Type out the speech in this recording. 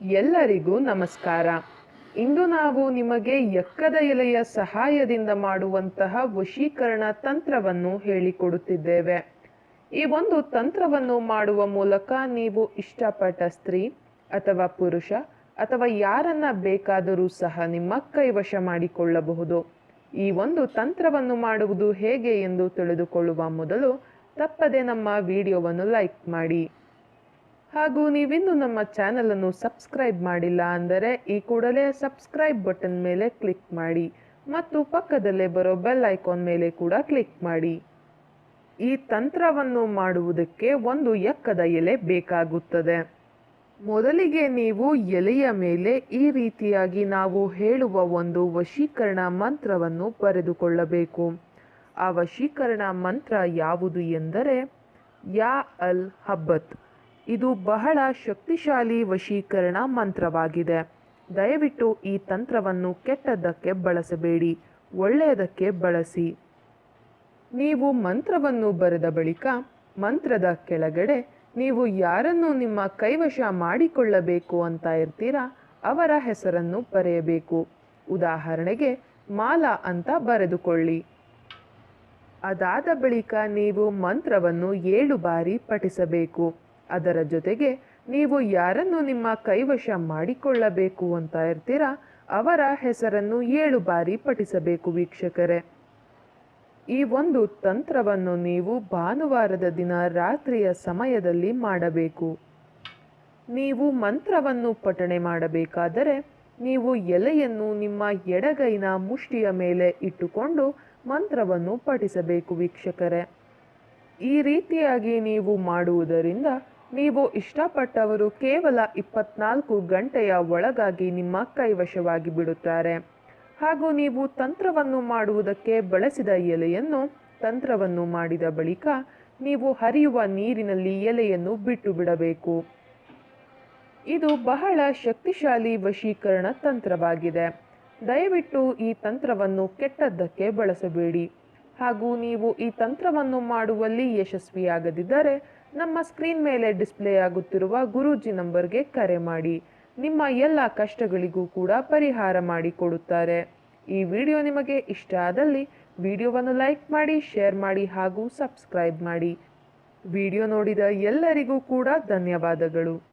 ಎಲ್ಲರಿಗೂ ನಮಸ್ಕಾರ. ಇಂದು ನಾವು ನಿಮಗೆ ಎಕ್ಕದ ಎಲೆಯ ಸಹಾಯದಿಂದ ಮಾಡುವಂತಹ ವಶೀಕರಣ ತಂತ್ರವನ್ನು ಹೇಳಿಕೊಡುತ್ತಿದ್ದೇವೆ. ಈ ಒಂದು ತಂತ್ರವನ್ನು ಮಾಡುವ ಮೂಲಕ ನೀವು ಇಷ್ಟಪಟ್ಟ ಸ್ತ್ರೀ ಅಥವಾ ಪುರುಷ ಅಥವಾ ಯಾರನ್ನ ಬೇಕಾದರೂ ಸಹ ನಿಮ್ಮ ಕೈವಶ ಮಾಡಿಕೊಳ್ಳಬಹುದು. ಈ ಒಂದು ತಂತ್ರವನ್ನು ಮಾಡುವುದು ಹೇಗೆ ಎಂದು ತಿಳಿದುಕೊಳ್ಳುವ ಮೊದಲು ತಪ್ಪದೆ ನಮ್ಮ ವಿಡಿಯೋವನ್ನು ಲೈಕ್ ಮಾಡಿ. ಹಾಗೂ ನೀವಿನ್ನು ನಮ್ಮ ಚಾನಲನ್ನು ಸಬ್ಸ್ಕ್ರೈಬ್ ಮಾಡಿಲ್ಲ ಅಂದರೆ ಈ ಕೂಡಲೇ ಸಬ್ಸ್ಕ್ರೈಬ್ ಬಟನ್ ಮೇಲೆ ಕ್ಲಿಕ್ ಮಾಡಿ ಮತ್ತು ಪಕ್ಕದಲ್ಲೇ ಬರೋ ಬೆಲ್ ಐಕಾನ್ ಮೇಲೆ ಕೂಡ ಕ್ಲಿಕ್ ಮಾಡಿ. ಈ ತಂತ್ರವನ್ನು ಮಾಡುವುದಕ್ಕೆ ಒಂದು ಎಕ್ಕದ ಎಲೆ ಬೇಕಾಗುತ್ತದೆ. ಮೊದಲಿಗೆ ನೀವು ಎಲೆಯ ಮೇಲೆ ಈ ರೀತಿಯಾಗಿ ನಾವು ಹೇಳುವ ಒಂದು ವಶೀಕರಣ ಮಂತ್ರವನ್ನು ಬರೆದುಕೊಳ್ಳಬೇಕು. ಆ ವಶೀಕರಣ ಮಂತ್ರ ಯಾವುದು ಎಂದರೆ, ಯಾ ಅಲ್ ಹಬ್ಬತ್. ಇದು ಬಹಳ ಶಕ್ತಿಶಾಲಿ ವಶೀಕರಣ ಮಂತ್ರವಾಗಿದೆ. ದಯವಿಟ್ಟು ಈ ತಂತ್ರವನ್ನು ಕೆಟ್ಟದ್ದಕ್ಕೆ ಬಳಸಬೇಡಿ, ಒಳ್ಳೆಯದಕ್ಕೆ ಬಳಸಿ. ನೀವು ಮಂತ್ರವನ್ನು ಬರೆದ ಬಳಿಕ, ಮಂತ್ರದ ಕೆಳಗಡೆ ನೀವು ಯಾರನ್ನು ನಿಮ್ಮ ಕೈವಶ ಮಾಡಿಕೊಳ್ಳಬೇಕು ಅಂತ ಇರ್ತೀರಾ, ಅವರ ಹೆಸರನ್ನು ಬರೆಯಬೇಕು. ಉದಾಹರಣೆಗೆ, ಮಾಲಾ ಅಂತ ಬರೆದುಕೊಳ್ಳಿ. ಅದಾದ ಬಳಿಕ ನೀವು ಮಂತ್ರವನ್ನು ಏಳು ಬಾರಿ ಪಠಿಸಬೇಕು. ಅದರ ಜೊತೆಗೆ ನೀವು ಯಾರನ್ನು ನಿಮ್ಮ ಕೈವಶ ಮಾಡಿಕೊಳ್ಳಬೇಕು ಅಂತ ಇರ್ತೀರಾ, ಅವರ ಹೆಸರನ್ನು ಏಳು ಬಾರಿ ಪಠಿಸಬೇಕು ವೀಕ್ಷಕರೇ. ಈ ಒಂದು ತಂತ್ರವನ್ನು ನೀವು ಭಾನುವಾರದ ದಿನ ರಾತ್ರಿಯ ಸಮಯದಲ್ಲಿ ಮಾಡಬೇಕು. ನೀವು ಮಂತ್ರವನ್ನು ಪಠಣೆ ಮಾಡಬೇಕಾದರೆ ನೀವು ಎಲೆಯನ್ನು ನಿಮ್ಮ ಎಡಗೈನ ಮುಷ್ಟಿಯ ಮೇಲೆ ಇಟ್ಟುಕೊಂಡು ಮಂತ್ರವನ್ನು ಪಠಿಸಬೇಕು ವೀಕ್ಷಕರೇ. ಈ ರೀತಿಯಾಗಿ ನೀವು ಮಾಡುವುದರಿಂದ ನೀವು ಇಷ್ಟಪಟ್ಟವರು ಕೇವಲ ಇಪ್ಪತ್ನಾಲ್ಕು ಗಂಟೆಯ ಒಳಗಾಗಿ ನಿಮ್ಮ ಕೈವಶವಾಗಿ ಬಿಡುತ್ತಾರೆ. ಹಾಗೂ ನೀವು ತಂತ್ರವನ್ನು ಮಾಡುವುದಕ್ಕೆ ಬಳಸಿದ ಎಲೆಯನ್ನು ತಂತ್ರವನ್ನು ಮಾಡಿದ ಬಳಿಕ ನೀವು ಹರಿಯುವ ನೀರಿನಲ್ಲಿ ಎಲೆಯನ್ನು ಬಿಟ್ಟು ಬಿಡಬೇಕು ಇದು ಬಹಳ ಶಕ್ತಿಶಾಲಿ ವಶೀಕರಣ ತಂತ್ರವಾಗಿದೆ. ದಯವಿಟ್ಟು ಈ ತಂತ್ರವನ್ನು ಕೆಟ್ಟದ್ದಕ್ಕೆ ಬಳಸಬೇಡಿ. ಹಾಗೂ ನೀವು ಈ ತಂತ್ರವನ್ನು ಮಾಡುವಲ್ಲಿ ಯಶಸ್ವಿಯಾಗದಿದ್ದರೆ ನಮ್ಮ ಸ್ಕ್ರೀನ್ ಮೇಲೆ ಡಿಸ್ಪ್ಲೇ ಆಗುತ್ತಿರುವ ಗುರೂಜಿ ನಂಬರ್ಗೆ ಕರೆ ಮಾಡಿ. ನಿಮ್ಮ ಎಲ್ಲ ಕಷ್ಟಗಳಿಗೂ ಕೂಡ ಪರಿಹಾರ ಮಾಡಿಕೊಡುತ್ತಾರೆ. ಈ ವಿಡಿಯೋ ನಿಮಗೆ ಇಷ್ಟ ಆದಲ್ಲಿ ವಿಡಿಯೋವನ್ನು ಲೈಕ್ ಮಾಡಿ, ಶೇರ್ ಮಾಡಿ ಹಾಗೂ ಸಬ್ಸ್ಕ್ರೈಬ್ ಮಾಡಿ. ವಿಡಿಯೋ ನೋಡಿದ ಎಲ್ಲರಿಗೂ ಕೂಡ ಧನ್ಯವಾದಗಳು.